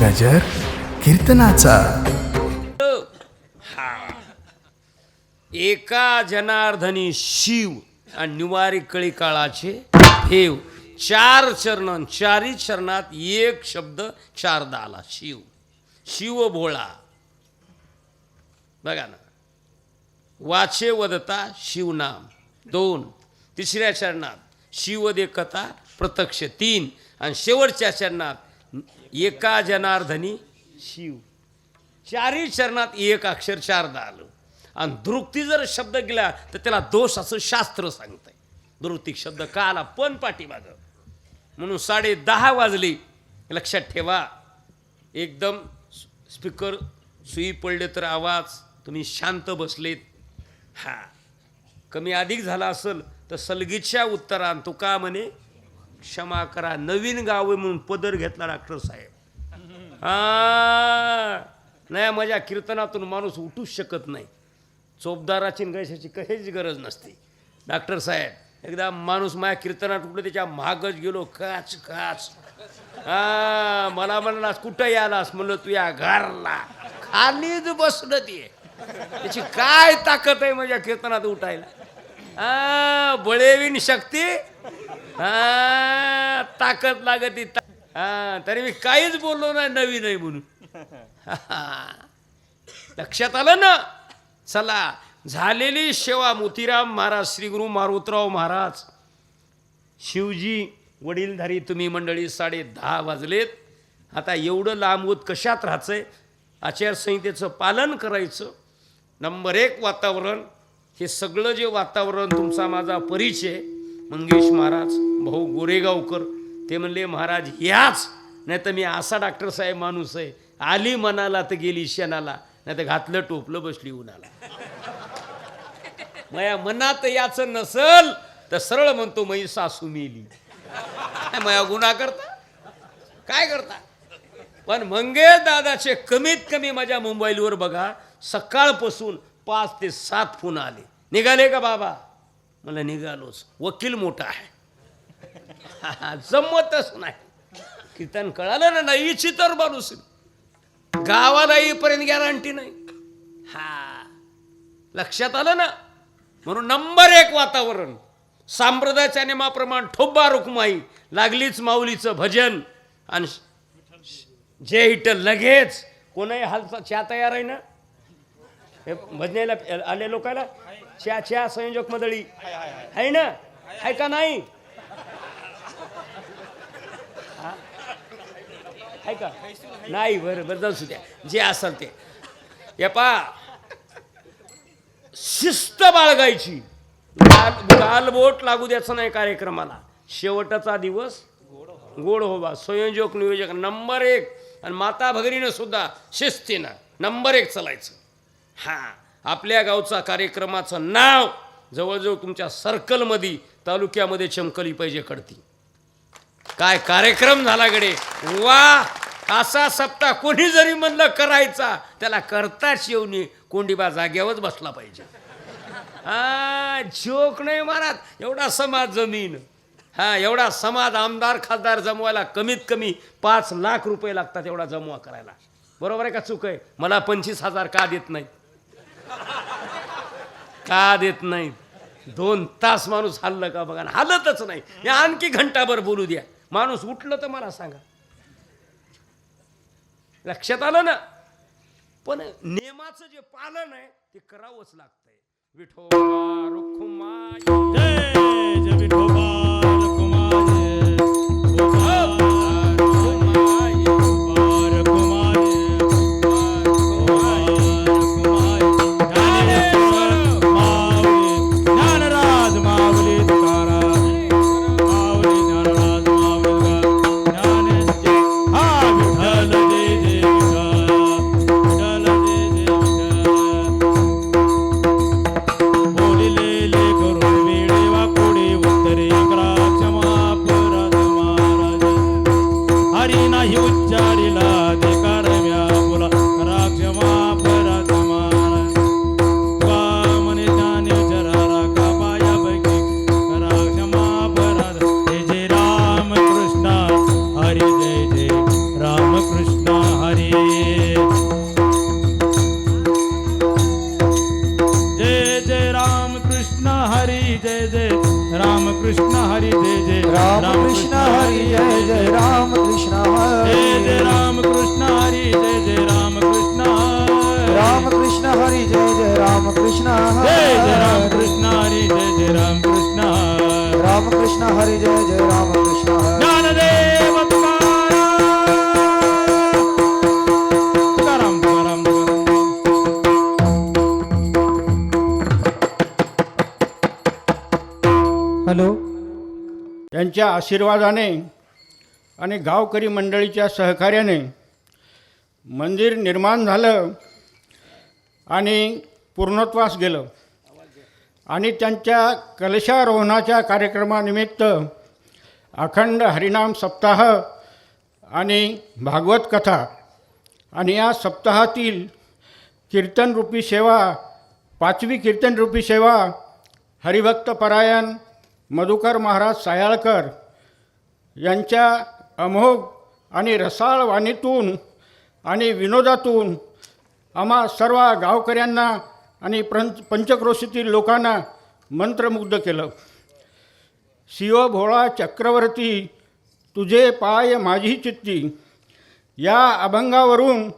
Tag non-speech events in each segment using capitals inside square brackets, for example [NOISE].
गजर कीर्तनाचा. एका जनार्दनी शिव आणि निवारी कळी काळाचे हेव चार चरण चारी चरणात एक शब्द चारदा आला शिव. शिव भोळा. बघा ना. वाचे वदता शिवनाम. दोन. तिसऱ्या चरणात शिवदे कथा प्रत्यक्ष. तीन. आणि शेवटच्या चरणात एका जनार्दनी शिव. चारही चरणात एक अक्षर चारदा आलं. आणि दृक्ती जर शब्द गेला तर त्याला दोष असं शास्त्र सांगतंय. दृक्तिक शब्द का आला? पण पाठीमागं. म्हणून साडे दहा वाजले. लक्षात ठेवा. एकदम स्पीकर सुई पडले तर आवाज तुम्ही शांत बसलेत. हा. कमी अधिक झाला असेल तर सलगीच्या उत्तरान तो का म्हणे क्षमा करा नवीन गाव आहे म्हणून पदर घेतला डॉक्टर साहेब. हा. नाही माझ्या कीर्तनातून माणूस उठूच शकत नाही. चोपदाराची गैशाची गैसाची काहीच गरज नसते. डॉक्टर साहेब एकदा माणूस माझ्या कीर्तनात उठलं त्याच्या महागच गेलो काच काच हा मला म्हणलास कुठं यालास? म्हणलं तू या घरला. खालीच बसलं ते. त्याची काय ताकद आहे माझ्या कीर्तनात उठायला? हा बळेवीन शक्ती हा ताकद लागत ता- हा तरी मी काहीच बोललो नाही नवीन आहे म्हणून. [LAUGHS] लक्षात आलं ना? चला झालेली सेवा मोतीराम महाराज श्री गुरु मारुतराव महाराज. शिवजी वडीलधारी तुम्ही मंडळी साडे दहा वाजलेत. आता एवढं लांबवत कशात राहायचंय? आचारसंहितेचं पालन करायचं. नंबर एक वातावरण हे सगळं जे वातावरण तुमचा माझा परिचय मंगेश महाराज. भाऊ गोरेगावकर. ते म्हणले महाराज याच. नाही तर मी असा डॉक्टर साहेब माणूस आहे. आली मनाला तर गेली शेणाला. नाही तर घातलं टोपलं बसली उन्हाला. [LAUGHS] मया मनात याचं नसल तर सरळ म्हणतो मई सासू मेली. [LAUGHS] मया गुन्हा करता? काय करता? पण मंगेश दादाचे कमीत कमी माझ्या मोबाईलवर बघा सकाळपासून पाच ते सात फोन आले. निघाले का बाबा? मला निघालोच. वकील मोठा आहे. [LAUGHS] जमतच नाही. कीर्तन कळालं ना नाही तर माणूस. गावाला येईपर्यंत गॅरंटी नाही. हा. लक्षात आलं ना? म्हणून नंबर एक वातावरण. सांप्रदायाच्या नियमाप्रमाणे ठोबा रुक्माई लागलीच माऊलीचं भजन आणि जे हिटल लगेच. कोणाही हालचा चहा तयार आहे ना? हे भजनेला आले लोकांना चहा चहा संयोजक मंडळी. आहे ना? आहे का नाही? आहे का? नाही बरं बरं जाऊ द्या. जे असाल ते. हे शिस्त बाळगायची. गालबोट लागू द्यायचं नाही कार्यक्रमाला. शेवटचा दिवस गोड होबा संयोजक नियोजक नंबर एक. आणि माता भगिनीनं सुद्धा शिस्तीनं नंबर एक चालायचं. हां आपल्या गावचा कार्यक्रमाचं नाव जवळजवळ तुमच्या सर्कलमध्ये तालुक्यामध्ये चमकली पाहिजे कडती काय कार्यक्रम झाला गडे? वा असा सप्ताह कोणी जरी म्हणलं करायचा त्याला करताच येऊन कोंडीबा जाग्यावरच बसला पाहिजे. हा जोक नाही महाराज एवढा समाज जमीन. हा एवढा समाज आमदार खासदार जमवायला कमीत कमी पाच लाख रुपये लागतात एवढा जमवा करायला. बरोबर आहे का चूक आहे? मला पंचवीस हजार का देत नाहीत? का देत नाही दोन तास माणूस हल्लं का बघा हलतच नाही. या आणखी घंटाभर बोलू द्या. माणूस उठलं तर मला सांगा. लक्षात आलं ना? पण नियमाचं जे पालन आहे ते करावंच लागतंय. विठोबा कृष्ण हरि जय जय राम कृष्ण हरि जय जय राम कृष्ण हरि जय राम कृष्ण हरि जय जय राम कृष्ण राम कृष्ण हरि जय जय राम कृष्ण जय जय राम कृष्ण हरि जय जय राम कृष्ण राम कृष्ण हरि जय जय राम यांच्या आशीर्वादाने आणि गावकरी मंडळीच्या सहकार्याने मंदिर निर्माण झालं आणि पूर्णत्वास गेलं. आणि त्यांच्या कलशारोहणाच्या कार्यक्रमानिमित्त अखंड हरिनाम सप्ताह आणि भागवत कथा आणि या सप्ताहातील कीर्तनरूपी सेवा पाचवी कीर्तनरूपी सेवा हरिभक्त परायण मधुकर महाराज सायाळकर यांच्या अमोघ आणि रसाळ वाणीतून आणि विनोदातून आम्हा सर्व गावकऱ्यांना आणि पंच पंचक्रोशीतील लोकांना मंत्रमुग्ध केलं. शिव भोळा चक्रवर्ती तुझे पाय माझी चित्ती. या अभंगावरून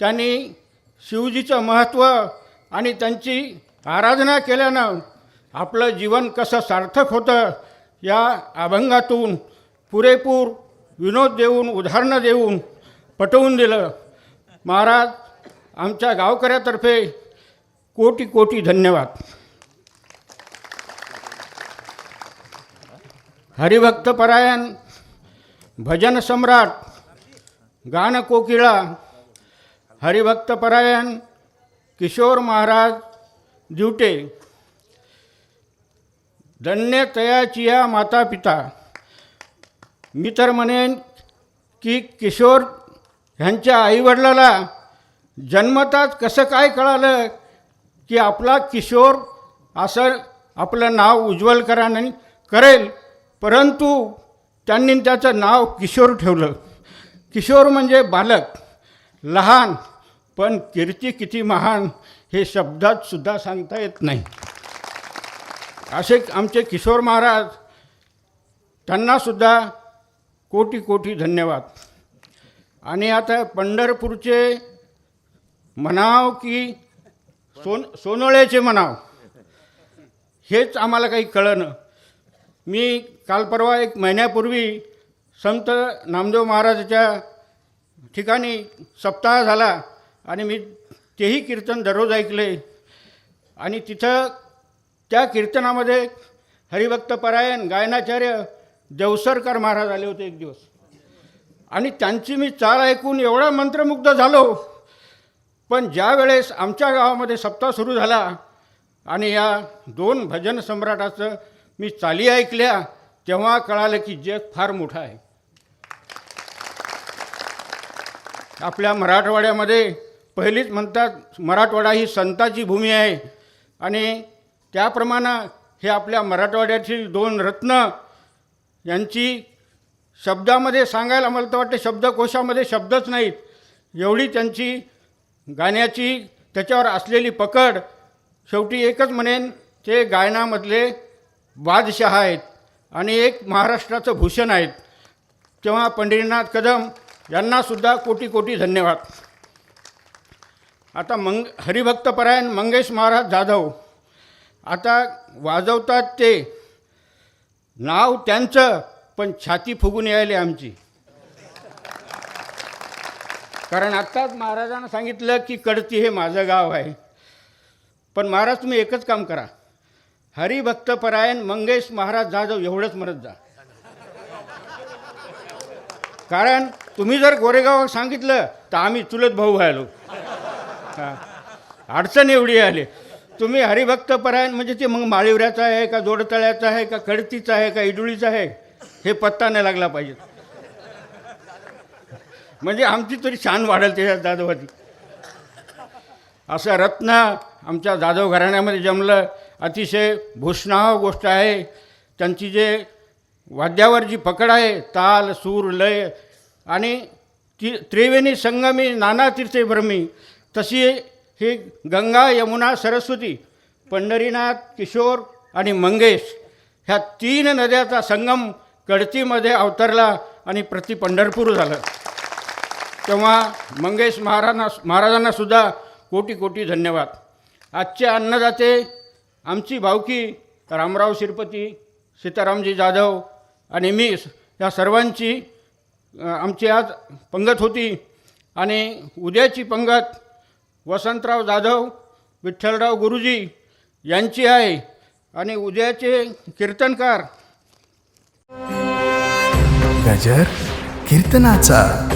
त्यांनी शिवजीचं महत्त्व आणि त्यांची आराधना केल्यानं आपलं जीवन कसं सार्थक होतं या अभंगातून पुरेपूर विनोद देऊन उदाहरणं देऊन पटवून दिलं. महाराज आमच्या गावकऱ्यातर्फे कोटी कोटी धन्यवाद. हरिभक्तपरायण भजन सम्राट गानकोकिळा हरिभक्तपरायण किशोर महाराज दिवटे धन्य तयाचिया माता पिता मी तर म्हणेन की किशोर ह्यांच्या आईवडिलाला जन्मताच कसं काय कळालं की आपला किशोर असं आपलं नाव उज्ज्वल करा करेल परंतु त्यांनी त्याचं नाव किशोर ठेवलं. किशोर म्हणजे बालक. लहान पण कीर्ती किती महान हे शब्दात सुद्धा सांगता येत नाही. असे आमचे किशोर महाराज त्यांनासुद्धा कोटी कोटी धन्यवाद. आणि आता पंढरपूरचे म्हणाव की सोन सोनोळ्याचे म्हणाव हेच आम्हाला काही कळलं. मी काल परवा एक महिन्यापूर्वी संत नामदेव महाराजाच्या ठिकाणी सप्ताह झाला आणि मी तेही कीर्तन दररोज ऐकले. आणि तिथं त्या कीर्तनामध्ये हरिभक्तपरायण गायनाचार्य देवसरकर महाराज आले होते एक दिवस. आणि त्यांची मी चाल ऐकून एवढा मंत्रमुग्ध झालो. पण ज्या वेळेस आमच्या गावामध्ये सप्ताह सुरू झाला आणि या दोन भजन सम्राटाचं मी चाली ऐकल्या तेव्हा कळालं की जग फार मोठं आहे. आपल्या मराठवाड्यामध्ये पहिलीच म्हणतात मराठवाडा ही संताची भूमी आहे. आणि त्याप्रमाणे हे आपल्या मराठवाड्यातील दोन रत्न यांची शब्दामध्ये सांगायला मला तर वाटते शब्दकोशामध्ये शब्दच नाहीत. एवढी त्यांची गाण्याची त्याच्यावर असलेली पकड शेवटी एकच म्हणेन ते गायनामधले बादशहा आहेत आणि एक महाराष्ट्राचं भूषण आहेत. तेव्हा पंढरीनाथ कदम यांनासुद्धा कोटी कोटी धन्यवाद. आता मंग हरिभक्तपरायण मंगेश महाराज जाधव आता वाजवतात ते. नाव त्यांचं पण छाती फुगून यायले आमची. कारण आत्ताच महाराजांना सांगितलं की कडती हे माझं गाव आहे. पण महाराज तुम्ही एकच काम करा. हरिभक्तपरायण मंगेश महाराज जाधव एवढंच म्हणत जा. कारण तुम्ही जर गोरेगाव सांगितलं तर आम्ही चुलत भाऊ व्हायलो. हां. अडचण एवढी आली. तुम्ही हरिभक्तपरायण म्हणजे ते मग माळीवऱ्याचं आहे का जोडतळ्याचं आहे का खडतीचा आहे का इडुळीचं आहे हे पत्ता नाही लागला पाहिजे. म्हणजे आमची तरी शान वाढेल त्याच्या जाधवाची. असं रत्न आमच्या जाधव घराण्यामध्ये जमलं. अतिशय भूषणाव गोष्ट आहे. त्यांची जे वाद्यावर जी पकड आहे ताल सूर लय आणि ती त्रिवेणी संगमी नाना तीर्थे भ्रमी तशी ही गंगा यमुना सरस्वती पंढरीनाथ किशोर आणि मंगेश ह्या तीन नद्याचा संगम कडतीमध्ये अवतरला आणि प्रति पंढरपूर झालं. तेव्हा मंगेश महाराजांना महाराजांनासुद्धा कोटी कोटी धन्यवाद. आजचे अन्नदाते आमची भावकी रामराव शिरपती सीतारामजी जाधव आणि मी या सर्वांची आमची आज पंगत होती आणि उद्याची पंगत वसंतराव जाधव विठ्ठलराव गुरुजी यांची आहे आणि उद्याचे कीर्तनकार. गजर कीर्तनाचा.